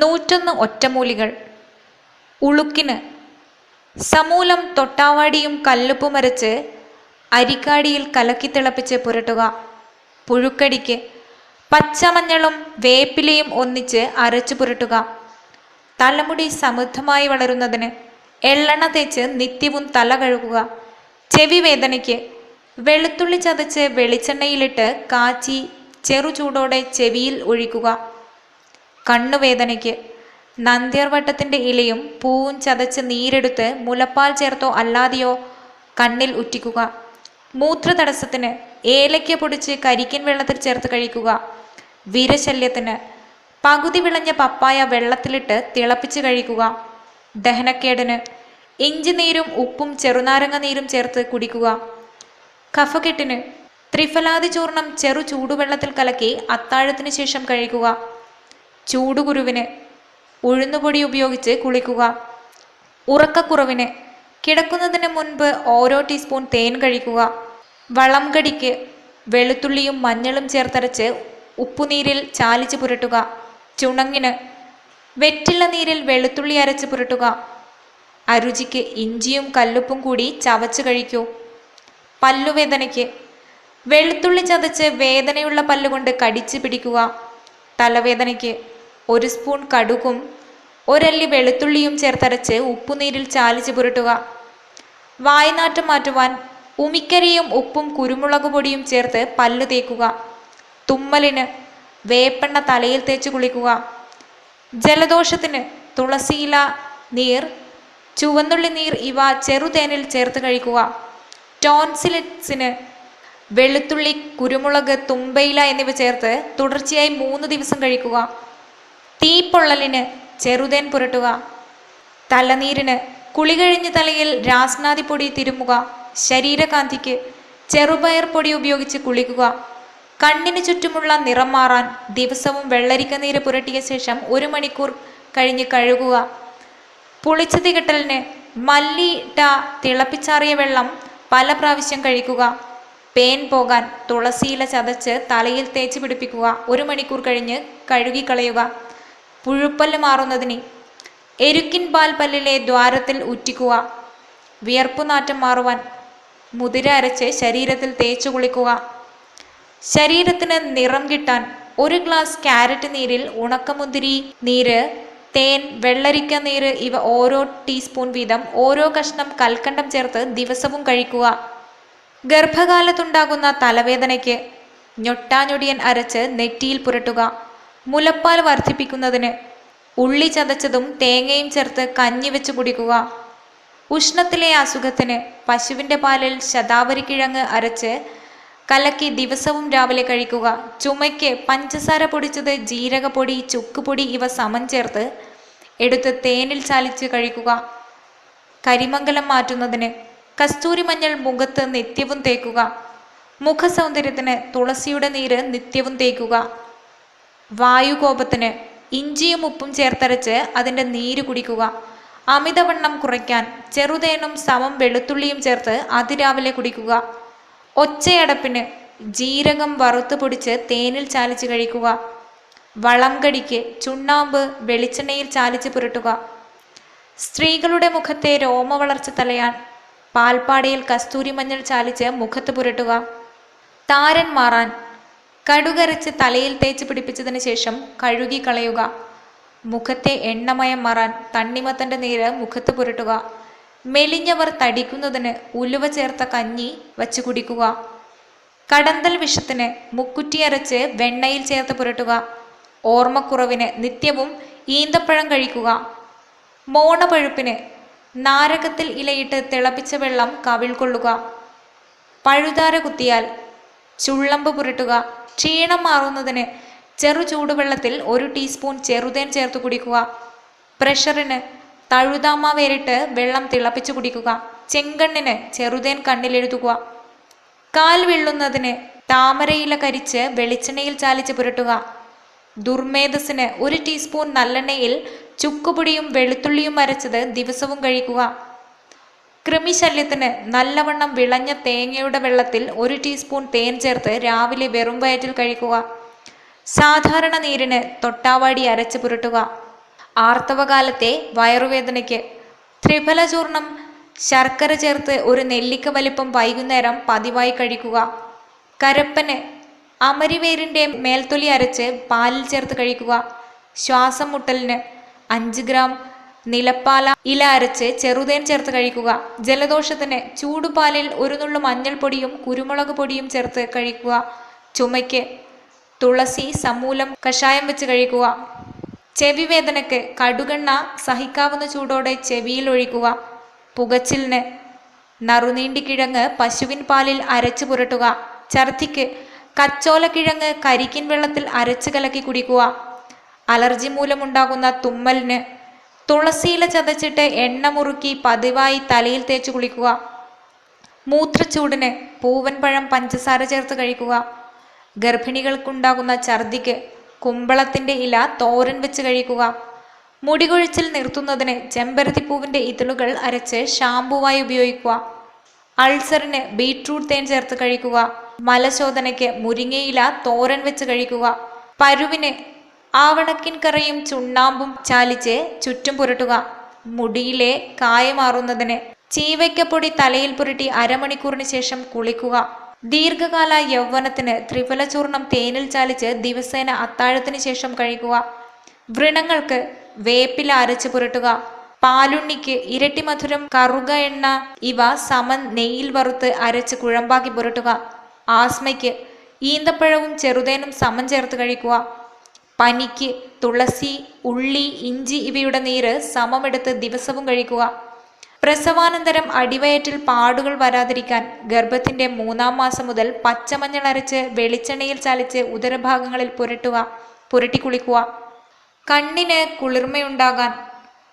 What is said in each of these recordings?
നൂറ്റൊന്ന് ഒറ്റമൂലികൾ. ഉളുക്കിന് സമൂലം തൊട്ടാവാടിയും കല്ലുപ്പും അരച്ച് അരിക്കാടിയിൽ കലക്കി തിളപ്പിച്ച് പുരട്ടുക. പുഴുക്കടിക്ക് പച്ചമഞ്ഞളും വേപ്പിലയും ഒന്നിച്ച് അരച്ചു പുരട്ടുക. തലമുടി സമൃദ്ധമായി വളരുന്നതിന് എള്ളെണ്ണ തേച്ച് നിത്യവും തല കഴുകുക. ചെവി വേദനയ്ക്ക് വെളുത്തുള്ളി ചതച്ച് വെളിച്ചെണ്ണയിലിട്ട് കാച്ചി ചെറു ചൂടോടെ ചെവിയിൽ ഒഴിക്കുക. കണ്ണുവേദനയ്ക്ക്. നന്ദ്യർവട്ടത്തിന്റെ ഇലയും പൂവും ചതച്ച് നീരെടുത്ത് മുലപ്പാൽ ചേർത്തോ അല്ലാതെയോ കണ്ണിൽ ഉറ്റിക്കുക. മൂത്രതടസ്സത്തിന് ഏലയ്ക്ക പൊടിച്ച് കരിക്കൻ വെള്ളത്തിൽ ചേർത്ത് കഴിക്കുക. വീരശല്യത്തിന് പകുതി വിളഞ്ഞ പപ്പായ വെള്ളത്തിലിട്ട് തിളപ്പിച്ച് കഴിക്കുക. ദഹനക്കേടിന് ഇഞ്ചി നീരും ഉപ്പും ചെറുനാരങ്ങ നീരും ചേർത്ത് കുടിക്കുക. കഫക്കെട്ടിന് ത്രിഫലാദി ചൂർണം ചെറു ചൂടുവെള്ളത്തിൽ കലക്കി അത്താഴത്തിന് ശേഷം കഴിക്കുക. ചൂടുകുരുവിന് ഉഴുന്നുപൊടി ഉപയോഗിച്ച് കുളിക്കുക. ഉറക്കക്കുറവിന് കിടക്കുന്നതിന് മുൻപ് ഓരോ ടീസ്പൂൺ തേൻ കഴിക്കുക. വളം കടിക്ക് വെളുത്തുള്ളിയും മഞ്ഞളും ചേർത്തരച്ച് ഉപ്പുനീരിൽ ചാലിച്ച് പുരട്ടുക. ചുണങ്ങിന് വെറ്റില നീരിൽ വെളുത്തുള്ളി അരച്ച് പുരട്ടുക. അരുചിക്ക് ഇഞ്ചിയും കല്ലുപ്പും കൂടി ചവച്ച് കഴിക്കൂ. പല്ലുവേദനയ്ക്ക് വെളുത്തുള്ളി ചതച്ച് വേദനയുള്ള പല്ലുകൊണ്ട് കടിച്ചു പിടിക്കുക. തലവേദനയ്ക്ക് ഒരു സ്പൂൺ കടുകും ഒരല്ലി വെളുത്തുള്ളിയും ചേർത്തരച്ച് ഉപ്പുനീരിൽ ചാലിച്ച് പുരട്ടുക. വായനാറ്റം മാറ്റുവാൻ ഉമിക്കരിയും ഉപ്പും കുരുമുളക് പൊടിയും ചേർത്ത് പല്ലു തേക്കുക. തുമ്മലിന് വേപ്പെണ്ണ തലയിൽ തേച്ച് കുളിക്കുക. ജലദോഷത്തിന് തുളസിയില നീർ ചുവന്നുള്ളി നീർ ഇവ ചെറുതേനിൽ ചേർത്ത് കഴിക്കുക. ടോൺസിലിറ്റ്സിന് വെളുത്തുള്ളി കുരുമുളക് തുമ്പയില എന്നിവ ചേർത്ത് തുടർച്ചയായി മൂന്ന് ദിവസം കഴിക്കുക. തീപ്പൊള്ളലിന് ചെറുതേൻ പുരട്ടുക. തലനീരിന് കുളി കഴിഞ്ഞ തലയിൽ രാസ്നാദിപ്പൊടി തിരുമുക. ശരീരകാന്തിക്ക് ചെറുപയർ പൊടി ഉപയോഗിച്ച് കുളിക്കുക. കണ്ണിന് ചുറ്റുമുള്ള നിറം മാറാൻ ദിവസവും വെള്ളരിക്ക നീര് പുരട്ടിയ ശേഷം ഒരു മണിക്കൂർ കഴിഞ്ഞ് കഴുകുക. പുളിച്ച തികട്ടലിന് മല്ലിട്ട തിളപ്പിച്ചാറിയ വെള്ളം പല പ്രാവശ്യം കഴിക്കുക. പേൻ പോകാൻ തുളസിയില ചതച്ച് തലയിൽ തേച്ച് പിടിപ്പിക്കുക. ഒരു മണിക്കൂർ കഴിഞ്ഞ് കഴുകിക്കളയുക. പുഴുപ്പല്ല് മാറുന്നതിന് എരുക്കിൻ പാൽ പല്ലിലെ ദ്വാരത്തിൽ ഉറ്റിക്കുക വിയർപ്പുനാറ്റം മാറുവാൻ മുതിര അരച്ച് ശരീരത്തിൽ തേച്ചു കുളിക്കുക. ശരീരത്തിന് നിറം കിട്ടാൻ ഒരു ഗ്ലാസ് ക്യാരറ്റ് നീരിൽ ഉണക്കമുന്തിരി നീര് തേൻ വെള്ളരിക്ക നീര് ഇവ ഓരോ ടീസ്പൂൺ വീതം ഓരോ കഷ്ണം കൽക്കണ്ടം ചേർത്ത് ദിവസവും കഴിക്കുക. ഗർഭകാലത്തുണ്ടാകുന്ന തലവേദനയ്ക്ക് ഞൊട്ടാഞ്ഞൊടിയൻ അരച്ച് നെറ്റിയിൽ പുരട്ടുക മുലപ്പാൽ വർദ്ധിപ്പിക്കുന്നതിന് ഉള്ളി ചതച്ചതും തേങ്ങയും ചേർത്ത് കഞ്ഞി വെച്ച് കുടിക്കുക ഉഷ്ണത്തിലെ അസുഖത്തിന് പശുവിന്റെ പാലിൽ ശതാവരി കിഴങ്ങ് അരച്ച് കലക്കി ദിവസവും രാവിലെ കഴിക്കുക ചുമയ്ക്ക് പഞ്ചസാര പൊടിച്ചത് ജീരകപ്പൊടി ചുക്കുപൊടി ഇവ സമം ചേർത്ത് എടുത്ത് തേനിൽ ചാലിച്ച് കഴിക്കുക. കരിമംഗലം മാറ്റുന്നതിന് കസ്തൂരി മഞ്ഞൾ മുഖത്ത് നിത്യവും തേക്കുക. മുഖസൗന്ദര്യത്തിന് തുളസിയുടെ നീര് നിത്യവും തേക്കുക. വായുകോപത്തിന് ഇഞ്ചിയും ഉപ്പും ചേർത്തരച്ച് അതിന്റെ നീര് കുടിക്കുക. അമിതവണ്ണം കുറയ്ക്കാൻ ചെറുതേനും സമം വെളുത്തുള്ളിയും ചേർത്ത് അതിരാവിലെ കുടിക്കുക. ഒച്ചയടപ്പിന് ജീരകം വറുത്ത് പൊടിച്ച് തേനിൽ ചാലിച്ച് കഴിക്കുക. വളം കടിക്ക് ചുണ്ണാമ്പ് വെളിച്ചെണ്ണയിൽ ചാലിച്ച് പുരട്ടുക. സ്ത്രീകളുടെ മുഖത്തെ രോമ വളർച്ച തലയാൻ പാൽപ്പാടയിൽ കസ്തൂരി മഞ്ഞൾ ചാലിച്ച് മുഖത്ത് പുരട്ടുക. താരൻ മാറാൻ. കടുകരച്ച് തലയിൽ തേച്ച് പിടിപ്പിച്ചതിന് ശേഷം കഴുകി കളയുക. മുഖത്തെ എണ്ണമയം മാറാൻ തണ്ണിമത്തന്റെ നീര് മുഖത്ത് പുരട്ടുക. മെലിഞ്ഞവർ തടിക്കുന്നതിന് ഉലുവ ചേർത്ത കഞ്ഞി വച്ച് കുടിക്കുക. കടന്തൽ വിഷത്തിന് മുക്കുറ്റി അരച്ച് വെണ്ണയിൽ ചേർത്ത് പുരട്ടുക. ഓർമ്മക്കുറവിന് നിത്യവും ഈന്തപ്പഴം കഴിക്കുക. മോണപഴുപ്പിന് നാരകത്തിൽ ഇലയിട്ട് തിളപ്പിച്ച വെള്ളം കവിൾ കൊള്ളുക. പഴുതാര കുത്തിയാൽ ചുള്ളമ്പ് പുരട്ടുക. ക്ഷീണം മാറുന്നതിന് ചെറു ചൂടുവെള്ളത്തിൽ ഒരു ടീസ്പൂൺ ചെറുതേൻ ചേർത്ത് കുടിക്കുക. പ്രഷറിന് തഴുതാമ വേറിട്ട് വെള്ളം തിളപ്പിച്ച് കുടിക്കുക. ചെങ്കണ്ണിന് ചെറുതേൻ കണ്ണിലെഴുതുക കാൽ വെള്ളുന്നതിന് താമരയില കരിച്ച് വെളിച്ചെണ്ണയിൽ ചാലിച്ച് പുരട്ടുക. ദുർമേധസ്സിന് ഒരു ടീസ്പൂൺ നല്ലെണ്ണയിൽ ചുക്കുപൊടിയും വെളുത്തുള്ളിയും അരച്ചത് ദിവസവും കഴിക്കുക. കൃമിശല്യത്തിന് നല്ലവണ്ണം വിളഞ്ഞ തേങ്ങയുടെ വെള്ളത്തിൽ ഒരു ടീസ്പൂൺ തേൻ ചേർത്ത് രാവിലെ വെറും വയറ്റിൽ കഴിക്കുക. സാധാരണ നീരിന് തൊട്ടാവാടി അരച്ച് പുരട്ടുക. ആർത്തവകാലത്തെ വയറുവേദനയ്ക്ക് ത്രിഫലചൂർണം ശർക്കര ചേർത്ത് ഒരു നെല്ലിക്ക വലിപ്പം വൈകുന്നേരം പതിവായി കഴിക്കുക. കരപ്പന് അമരിവേരിന്റെ മേൽത്തൊലി അരച്ച് പാലിൽ ചേർത്ത് കഴിക്കുക. ശ്വാസം മുട്ടലിന് അഞ്ച് ഗ്രാം നിലപ്പാല ഇല അരച്ച് ചെറുതേൻ ചേർത്ത് കഴിക്കുക. ജലദോഷത്തിന് ചൂടുപാലിൽ ഒരു നുള്ളു മഞ്ഞൾപ്പൊടിയും കുരുമുളക് പൊടിയും ചേർത്ത് കഴിക്കുക. ചുമയ്ക്ക് തുളസി സമൂലം കഷായം വെച്ച് കഴിക്കുക. ചെവി വേദനയ്ക്ക് കടുകെണ്ണ സഹിക്കാവുന്ന ചൂടോടെ ചെവിയിൽ ഒഴിക്കുക. പുകച്ചിലിന് നറുനീണ്ടി കിഴങ്ങ് പശുവിൻ പാലിൽ അരച്ച് പുരട്ടുക. ഛർദിക്ക് കച്ചോലക്കിഴങ്ങ് കരിക്കിൻ വെള്ളത്തിൽ അരച്ച് കലക്കി കുടിക്കുക. അലർജി മൂലമുണ്ടാകുന്ന തുമ്മലിന് തുളസിയില ചതച്ചിട്ട് എണ്ണ മുറുക്കി പതിവായി തലയിൽ തേച്ച് കുളിക്കുക. മൂത്രച്ചൂടിന് പൂവൻ പഴം പഞ്ചസാര ചേർത്ത് കഴിക്കുക. ഗർഭിണികൾക്കുണ്ടാകുന്ന ഛർദിക്ക് കുമ്പളത്തിന്റെ ഇല തോരൻ വെച്ച് കഴിക്കുക. മുടികൊഴിച്ചിൽ നിർത്തുന്നതിന് ചെമ്പരത്തി ചെമ്പരത്തിപ്പൂവിന്റെ ഇതളുകൾ അരച്ച് ഷാമ്പുവായി ഉപയോഗിക്കുക. അൾസറിന് ബീട്രൂട്ട് തേൻ ചേർത്ത് കഴിക്കുക. മലശോധനയ്ക്ക് മുരിങ്ങയില തോരൻ വെച്ച് കഴിക്കുക. പരുവിന് ആവണക്കിൻ കറയും ചുണ്ണാമ്പും ചാലിച്ച് ചുറ്റും പുരട്ടുക. മുടിയിലെ കായമാറുന്നതിന് ചീവയ്ക്കപ്പൊടി തലയിൽ പുരട്ടി അരമണിക്കൂറിന് ശേഷം കുളിക്കുക. ദീർഘകാല യൗവനത്തിന് ത്രിഫല ചൂർണം തേനിൽ ചാലിച്ച് ദിവസേന അത്താഴത്തിന് ശേഷം കഴിക്കുക. വ്രണങ്ങൾക്ക് വേപ്പിൽ അരച്ച് പുരട്ടുക. പാലുണ്ണിക്ക് ഇരട്ടി മധുരം കറുക എണ്ണ ഇവ സമൻ നെയ്യിൽ വറുത്ത് അരച്ച് കുഴമ്പാക്കി പുരട്ടുക. ആസ്മയ്ക്ക് ഈന്തപ്പഴവും ചെറുതേനും സമം ചേർത്ത് കഴിക്കുക. പനിക്ക് തുളസി ഉള്ളി ഇഞ്ചി ഇവയുടെ നീര് സമമെടുത്ത് ദിവസവും കഴിക്കുക. പ്രസവാനന്തരം അടിവയറ്റിൽ പാടുകൾ വരാതിരിക്കാൻ ഗർഭത്തിന്റെ മൂന്നാം മാസം മുതൽ പച്ചമഞ്ഞൾ അരച്ച് വെളിച്ചെണ്ണയിൽ ചാലിച്ച് ഉദരഭാഗങ്ങളിൽ പുരട്ടുക പുരട്ടി കുളിക്കുക. കണ്ണിന് കുളിർമയുണ്ടാകാൻ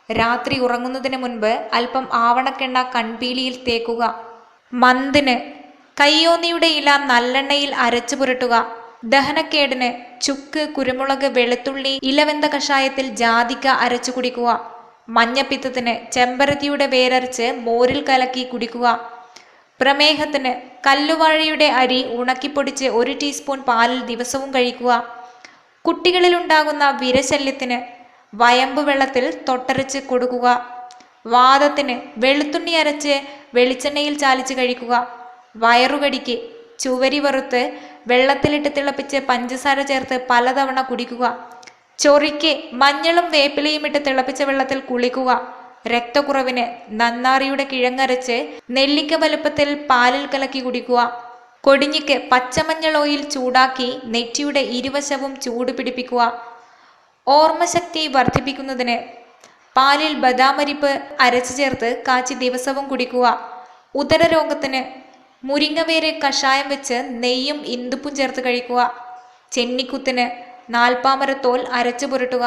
രാത്രി ഉറങ്ങുന്നതിന് മുൻപ് അല്പം ആവണക്കെണ്ണ കൺപീലിയിൽ തേക്കുക. മന്തിന് കയ്യോന്നിയുടെ ഇല നല്ലെണ്ണയിൽ അരച്ചു പുരട്ടുക. ദഹനക്കേടിന് ചുക്ക് കുരുമുളക് വെളുത്തുള്ളി ഇലവെന്ത കഷായത്തിൽ ജാതിക്ക അരച്ചു കുടിക്കുക. മഞ്ഞപ്പിത്തത്തിന് ചെമ്പരത്തിയുടെ വേരരച്ച് മോരിൽ കലക്കി കുടിക്കുക. പ്രമേഹത്തിന് കല്ലുവാഴയുടെ അരി ഉണക്കിപ്പൊടിച്ച് ഒരു ടീസ്പൂൺ പാലിൽ ദിവസവും കഴിക്കുക. കുട്ടികളിലുണ്ടാകുന്ന വിരശല്യത്തിന് വയമ്പ് വെള്ളത്തിൽ തൊട്ടരച്ച് കൊടുക്കുക. വാദത്തിന് വെളുത്തുണ്ണി അരച്ച് വെളിച്ചെണ്ണയിൽ ചാലിച്ച് കഴിക്കുക. വയറുകടിക്ക്. ചുവരി വറുത്ത് വെള്ളത്തിലിട്ട് തിളപ്പിച്ച് പഞ്ചസാര ചേർത്ത് പലതവണ കുടിക്കുക. ചൊറിക്ക് മഞ്ഞളും വേപ്പിലയും ഇട്ട് തിളപ്പിച്ച വെള്ളത്തിൽ കുളിക്കുക. രക്തക്കുറവിന് നന്നാറിയുടെ കിഴങ്ങരച്ച് നെല്ലിക്ക വലുപ്പത്തിൽ പാലിൽ കലക്കി കുടിക്കുക. കൊടിഞ്ഞിക്ക് പച്ചമഞ്ഞൾ ഓയിൽ ചൂടാക്കി നെറ്റിയുടെ ഇരുവശവും ചൂട് പിടിപ്പിക്കുക. ഓർമ്മശക്തി വർദ്ധിപ്പിക്കുന്നതിന് പാലിൽ ബദാമരിപ്പ് അരച്ചു ചേർത്ത് കാച്ചി ദിവസവും കുടിക്കുക. ഉദരരോഗത്തിന് മുരിങ്ങവേര് കഷായം വെച്ച് നെയ്യും ഇന്ദുപ്പും ചേർത്ത് കഴിക്കുക. ചെന്നിക്കുത്തിന് നാൽപ്പാമരത്തോൽ അരച്ചു പുരട്ടുക.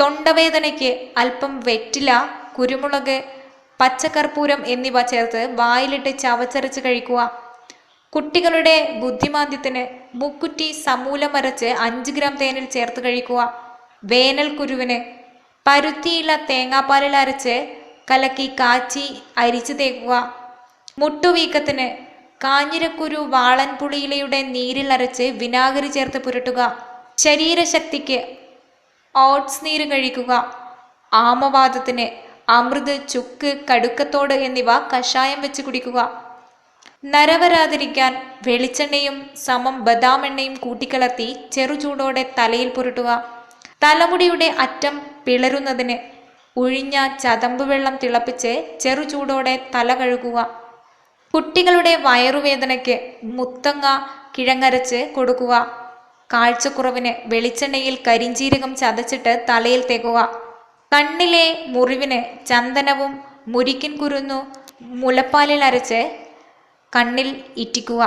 തൊണ്ടവേദനയ്ക്ക് അല്പം വെറ്റില കുരുമുളക് പച്ചക്കർപ്പൂരം എന്നിവ ചേർത്ത് വായിലിട്ട് ചവച്ചരച്ച് കഴിക്കുക. കുട്ടികളുടെ ബുദ്ധിമാന്ദ്യത്തിന് മുക്കുറ്റി സമൂലം അരച്ച് അഞ്ച് ഗ്രാം തേനിൽ ചേർത്ത് കഴിക്കുക. വേനൽ കുരുവിന് പരുത്തിയില തേങ്ങാപ്പാലിൽ അരച്ച് കലക്കി കാച്ചി അരിച്ചു തേക്കുക. മുട്ടുവീക്കത്തിന് കാഞ്ഞിരക്കുരു വാളൻപുളിയിലയുടെ നീരിൽ അരച്ച് വിനാഗിരി ചേർത്ത് പുരട്ടുക. ശരീരശക്തിക്ക് ഓട്സ് നീര് കഴിക്കുക. ആമവാദത്തിന് അമൃത് ചുക്ക് കടുക്കത്തോട് എന്നിവ കഷായം വെച്ച് കുടിക്കുക. നരവരാതിരിക്കാൻ വെളിച്ചെണ്ണയും സമം ബദാം എണ്ണയും കൂട്ടിക്കലർത്തി ചെറുചൂടോടെ തലയിൽ പുരട്ടുക. തലമുടിയുടെ അറ്റം പിളരുന്നതിന് ഉഴിഞ്ഞ ചതമ്പ് വെള്ളം തിളപ്പിച്ച് ചെറുചൂടോടെ തല കഴുകുക. കുട്ടികളുടെ വയറുവേദനയ്ക്ക് മുത്തങ്ങ കിഴങ്ങരച്ച് കൊടുക്കുക. കാഴ്ചക്കുറവിന് വെളിച്ചെണ്ണയിൽ കരിഞ്ചീരകം ചതച്ചിട്ട് തലയിൽ തേക്കുക. കണ്ണിലെ മുറിവിന് ചന്ദനവും മുരിക്കിൻ കുരുന്നു മുലപ്പാലിൽ അരച്ച് കണ്ണിൽ ഇറ്റിക്കുക.